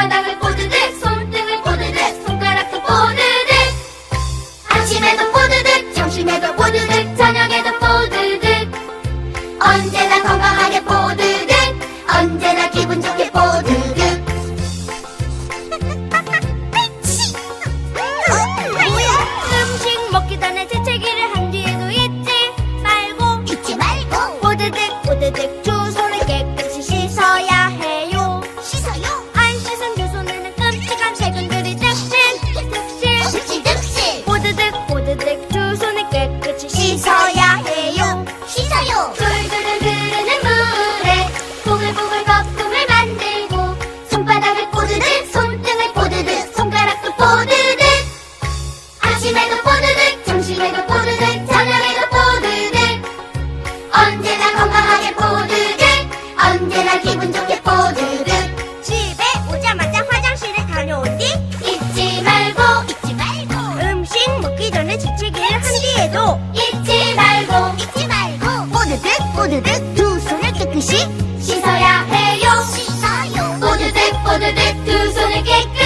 발가락을 뽀드득 손등을 뽀드득 손가락도 뽀드득 아침에도 뽀드득 점심에도 뽀드득 저녁에도 뽀드득 언제나 건강하게 뽀드득 언제나 기분 좋게 뽀드득 언제나 기분 좋게 뽀드득 집에 오자마자 화장실에 다녀온 뒤 잊지 말고 잊지 말고. 음식 먹기 전에 지치기를 한 뒤에도 잊지 말고 잊지 말고. 뽀드득 뽀드득 두 손을 깨끗이 씻어야 해요. 씻어요. 뽀드득 뽀드득 두 손을 깨끗이